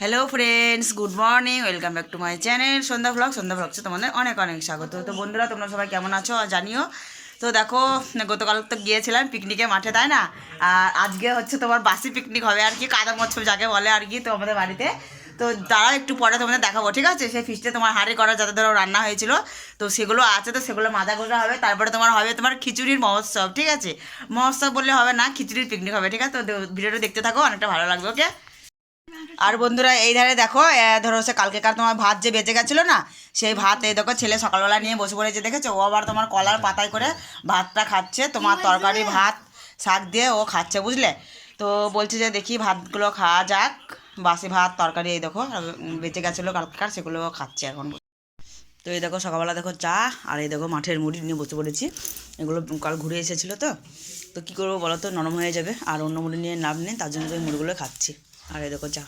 Hello friends good morning welcome back to my channel Sandhya vlog Sandhya ব্লগসে তোমাদের অনেক অনেক স্বাগত। তো বন্ধুরা, তোমরা সবাই কেমন আছো? জানিও। তো দেখো, গতকাল তো গিয়েছিলাম পিকনিকে মাঠে, তাই না? আর আজকে হচ্ছে তোমার বাসি পিকনিক হবে আর কি, কাদা মৎসব যাকে বলে আর কি, তো আমাদের বাড়িতে। তো তারা একটু পরে তোমাদের দেখাবো, ঠিক আছে? সেই ফিস্টে তোমার হাঁড়ি করা, যাতে ধরো রান্না হয়েছিল। তো সেগুলো আছে, তো সেগুলো মাথা গোজা হবে। তারপরে তোমার হবে তোমার খিচুড়ির মহোৎসব, ঠিক আছে? মহোৎসব বললে হবে না, খিচুড়ির পিকনিক হবে, ঠিক আছে? তো ভিডিওটা দেখতে থাকো, অনেকটা ভালো লাগবে ওকে আর বন্ধুরা, এই ধারে দেখো ধরো সে কালকেকার তোমার ভাত যে বেঁচে গেছিল না, সেই ভাত, এই দেখো ছেলে সকালবেলা নিয়ে বসে পড়েছে, দেখেছ? ও আবার তোমার কলার পাতায় করে ভাতটা খাচ্ছে, তোমার তরকারি, ভাত, শাক দিয়ে ও খাচ্ছে, বুঝলে? তো বলছে যে দেখি ভাতগুলো খাওয়া যাক, বাসি ভাত, তরকারি, এই দেখো বেঁচে গেছিল কালকেকার সেগুলো ও খাচ্ছে এখন। তো এই দেখো সকালবেলা দেখো চা, আর এই দেখো মাঠের মুড়ি নিয়ে বসে পড়েছি, এগুলো কাল ঘুরে এসেছিল তো। তো কী করব বলো তো, নরম হয়ে যাবে, আর অন্য মুড়ি নিয়ে নাম নেই, তার জন্য তো এই মুড়িগুলো খাচ্ছি। আর এ দেখো চা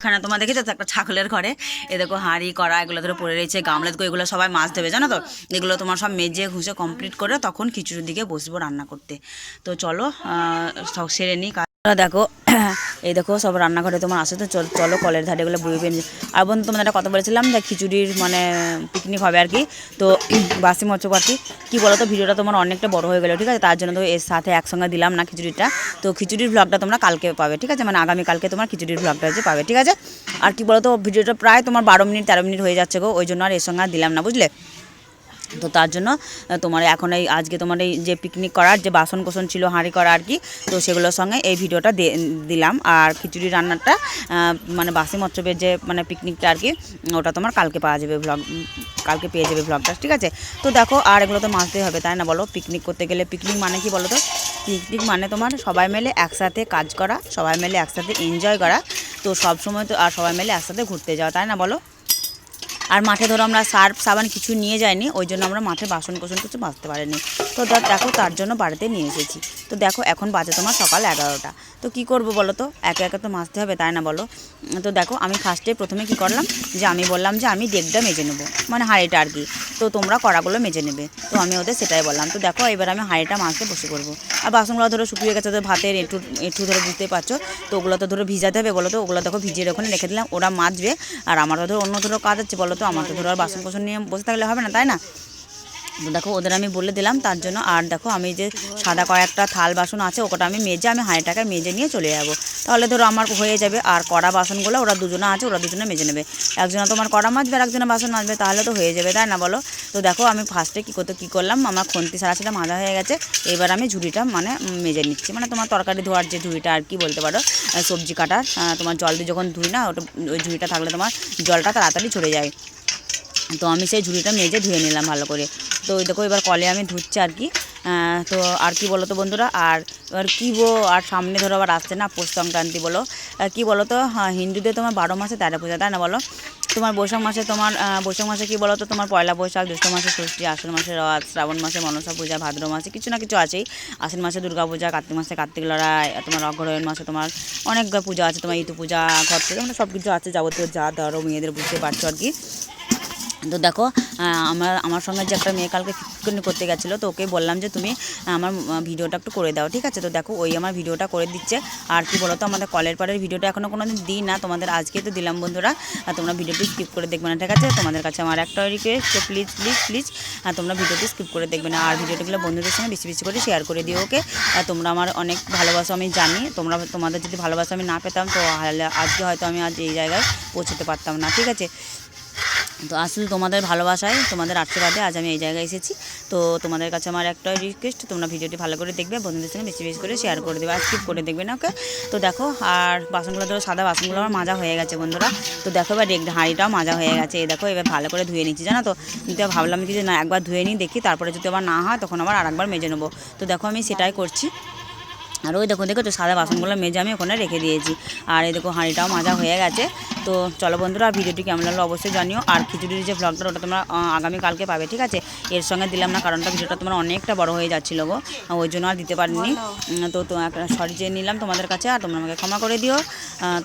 এখানে তোমার দেখেছ একটা ছাগলের ঘরে? এ দেখো হাঁড়ি, কড়া, এগুলো ধরে পড়ে রয়েছে গামলেত দেখো এগুলো সবাই মাছ দেবে, জানো তো? এগুলো তোমার সব মেজে ঘুষে কমপ্লিট করে তখন খিচুড়ির দিকে বসবো রান্না করতে। তো চলো সেরে নিই দেখো, এই দেখো, সব রান্নাঘরে তোমার আসে তো, চল- চলো কলের ধারে এগুলো বুঝবে আর বন্ধু, তোমাদের একটা কথা বলেছিলাম, যে খিচুড়ির মানে পিকনিক হবে আর কি। তো, বাসি মৎস্য পার্টি কী বলো তো ভিডিওটা তোমার অনেকটা বড় হয়ে গেলো, ঠিক আছে? তার জন্য তো এর সাথে একসঙ্গে দিলাম না খিচুড়িটা। তো খিচুড়ির ব্লগটা তোমরা কালকে পাবে, ঠিক আছে? মানে আগামীকালকে তোমার খিচুড়ির ব্লগটা হচ্ছে পাবে, ঠিক আছে? আর কি বলো তো ভিডিওটা প্রায় তোমার বারো মিনিট, তেরো মিনিট হয়ে যাচ্ছে গো, ওই জন্য আর এর সঙ্গে দিলাম না, বুঝলে? তো তার জন্য তোমার এখন এই, আজকে তোমার এই যে পিকনিক করার যে বাসন কোসন ছিল, হাঁড়ি করা আর কি, তো সেগুলোর সঙ্গে এই ভিডিওটা দিলাম। আর খিচুড়ি রান্নাটা মানে বাসি মৎসবের যে মানে পিকনিকটা আর কি ওটা তোমার কালকে পাওয়া যাবে ব্লগ কালকে পেয়ে যাবে ব্লগটা ঠিক আছে? তো দেখো, আর এগুলো তো মাছতেই হবে, তাই না বলো? পিকনিক করতে গেলে পিকনিক মানে কি বলো তো? পিকনিক মানে তোমার সবাই মিলে একসাথে কাজ করা, সবাই মিলে একসাথে এনজয় করা, তো সব সময় তো, আর সবাই মিলে একসাথে ঘুরতে যাওয়া, তাই না বলো? আর মাঠে ধরো আমরা সার্ফ সাবান কিছু নিয়ে যাইনি, ওই জন্য আমরা মাঠে বাসন কোসন কিছু মাজতে পারিনি। তো দেখো তার জন্য বাড়িতে নিয়ে এসেছি। তো দেখো এখন বাজে তোমার সকাল এগারোটা। তো কি করব বলো তো? একে একে তো মাজতে হবে, তাই না বলো? তো দেখো আমি ফার্স্টে প্রথমে কি করলাম? যে আমি বললাম যে আমি ডেকটা মেজে নেব মানে হাঁড়িটা আর কি। তো তোমরা কড়াগুলো মেজে নেবে। তো আমি ওদের সেটাই বললাম। তো দেখো এবার আমি হাঁড়িটা মাজতে বসে করব আর বাসনগুলো ধরো শুকিয়ে গেছে, তো ভাতের একটু একটু ধরে বুঝতে পারছ। তো ওগুলো তো ধরো ভিজাতে হবে বলো তো? ওগুলো দেখো ভিজিয়ে ওখানে রেখে দিলাম। ওরা মাজবে। আর আমার ধরো অন্য ধরো কাজ আছে বলো তো আমার তো ধরো আর বাসন কোসন নিয়ে বসে থাকলে হবে না তাই না? দেখো, ওদের আমি বলে দিলাম, তার জন্য আর দেখো, আমি যে সাদা কয়েকটা থাল বাসন আছে, ওটা আমি মেজে, আমি হাঁড়িটাকে মেজে নিয়ে চলে যাব। তাহলে ধরো আমার হয়ে যাবে, আর কড়া বাসনগুলো, ওরা দুজনে আছে, ওরা দুজনে মেজে নেবে। একজনে তোমার কড়া মাজবে, আর একজনে বাসন মাজবে, তাহলে তো হয়ে যাবে, তাই না বলো? তো দেখো, আমি ফার্স্টে কী করতে, কী করলাম, আমার খন্তি সারা সেটা মাজা হয়ে গেছে, এবার আমি ঝুড়িটা মানে মেজে নিচ্ছি। মানে তোমার তরকারি ধোয়ার যে ঝুড়িটা আর কি বলতে পারো সবজি কাটার তোমার জল দিয়ে যখন ধুই না, ওটা, ওই ঝুড়িটা থাকলে তোমার জলটা তাড়াতাড়ি ছড়ে যায়। তো আমি সেই ঝুড়িটা মেজে ধুয়ে নিলাম ভালো করে। তো ওই দেখো এবার কলে আমি ধুচ্ছি আর কি। তো আর কি বলো তো বন্ধুরা? আর এবার কী বো আর সামনে ধরো আবার আসছে না পৌষ সংক্রান্তি বলো। কি বলো তো হিন্দুদের তোমার বারো মাসে তেরো পূজা, তাই না বলো? তোমার বৈশাখ মাসে তোমার বৈশাখ মাসে কি বলো তো তোমার পয়লা বৈশাখ, জ্যৈষ্ঠ মাসে ষষ্ঠী, আশ্বিন মাসে রথ, শ্রাবণ মাসে মনসা পূজা, ভাদ্র মাসে কিছু না কিছু আছেই। আশ্বিন মাসে দুর্গা পূজা, কার্তিক মাসে কার্তিক লড়াই তোমার অগ্রহায়ণ মাসে তোমার অনেক পূজা আছে, তোমার ইতু পূজা ঘর থেকে মানে সব কিছু আছে যাবতীয় যা ধরো মেয়েদের বুঝতে পারছ আর কি। তো দেখো আমার আমার সঙ্গে যে একটা মেয়ে কালকে করতে গেছিল, তো ওকে বললাম যে তুমি আমার ভিডিওটা একটু করে দাও, ঠিক আছে? তো দেখো, ওই আমার ভিডিওটা করে দিচ্ছে। আর কি বলো তো আমাদের কলের পাড়ের ভিডিওটা এখনও কোনো দিন দিই না, তোমাদের আজকে তো দিলাম বন্ধুরা। আর তোমরা ভিডিওটি স্কিপ করে দেখবে না, ঠিক আছে? তোমাদের কাছে আমার একটা রিকোয়েস্ট প্লিজ প্লিজ প্লিজ আর তোমরা ভিডিওটি স্কিপ করে দেখবে না। আর ভিডিওগুলো বন্ধুদের সঙ্গে বেশি বেশি করে শেয়ার করে দিও, ওকে? আর তোমরা আমার অনেক ভালোবাসা, আমি জানি। তোমরা তোমাদের যদি ভালোবাসা আমি না পেতাম, তো আজকে হয়তো আমি আজ এই জায়গায় পৌঁছতে পারতাম না, ঠিক আছে? তো আসলে তোমাদের ভালোবাসায়, তোমাদের আশীর্বাদে আজ আমি এই জায়গায় এসেছি। তো তোমাদের কাছে আমার একটা রিকোয়েস্ট তোমরা ভিডিওটি ভালো করে দেখবে, বন্ধুদের সঙ্গে বেশি বেশি করে শেয়ার করে দেবে আর স্কিপ করে দেখবে না ওকে তো দেখো, আর বাসনগুলো ধরো, সাদা বাসনগুলো আমার মাজা হয়ে গেছে বন্ধুরা। তো দেখো এবার ডেক হাঁড়িটাও মাজা হয়ে গেছে। এই দেখো, এবার ভালো করে ধুয়ে নিচ্ছি, জানো তো? কিন্তু ভাবলাম কি যে না, একবার ধুয়ে নিই, দেখি তারপরে যদি আবার না হয়, তখন আবার আরেকবার মেজে নেব। তো দেখো আমি সেটাই করছি। আর ওই দেখো দেখো তো সাদা বাসনগুলো মেজে আমি ওখানে রেখে দিয়েছি। আর এই দেখো হাঁড়িটাও মাজা হয়ে গেছে। তো চলো বন্ধুরা ভিডিওটি কেমন লাগল অবশ্যই জানিও। আর খিচুড়ির যে ব্লগটা ওটা তোমরা আগামীকালকে পাবে ঠিক আছে? এর সঙ্গে দিলাম না কারণটা ভিডিওটা তোমার অনেকটা বড় হয়ে যাচ্ছিল গো। ওই জন্য আর দিতে পারিনি। তো তো একটা সরি চেয়ে নিলাম তোমাদের কাছে আর তোমরা আমাকে ক্ষমা করে দিও।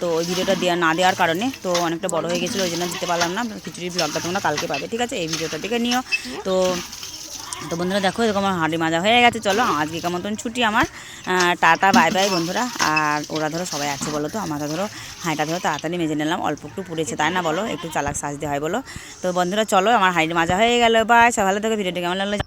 তো ওই ভিডিওটা দেওয়া না দেওয়ার কারণে তো অনেকটা বড় হয়ে গেছিল ওই জন্য দিতে পারলাম না। খিচুড়ির ব্লগটা তোমরা কালকে পাবে ঠিক আছে? এই ভিডিওটা দেখে নিও। তো তো বন্ধুরা দেখো, এরকম আমার হাঁড়ি মাজা হয়ে গেছে, চলো আজকে কেমন ছুটি আমার। টাটা বাই বাই বন্ধুরা। আর ওরা ধরো সবাই আছে বলো তো, আমরা ধরো হাঁড়িটা ধরো তাড়াতাড়ি মেজে নিলাম, অল্প একটু পুড়েছে, তাই না বলো? একটু চালাক সাজতে হয় বলো। তো বন্ধুরা চলো, আমার হাঁড়ি মাজা হয়ে গেল বাই সব ভালো থেকে, ভিডিওটি কেমন লাগল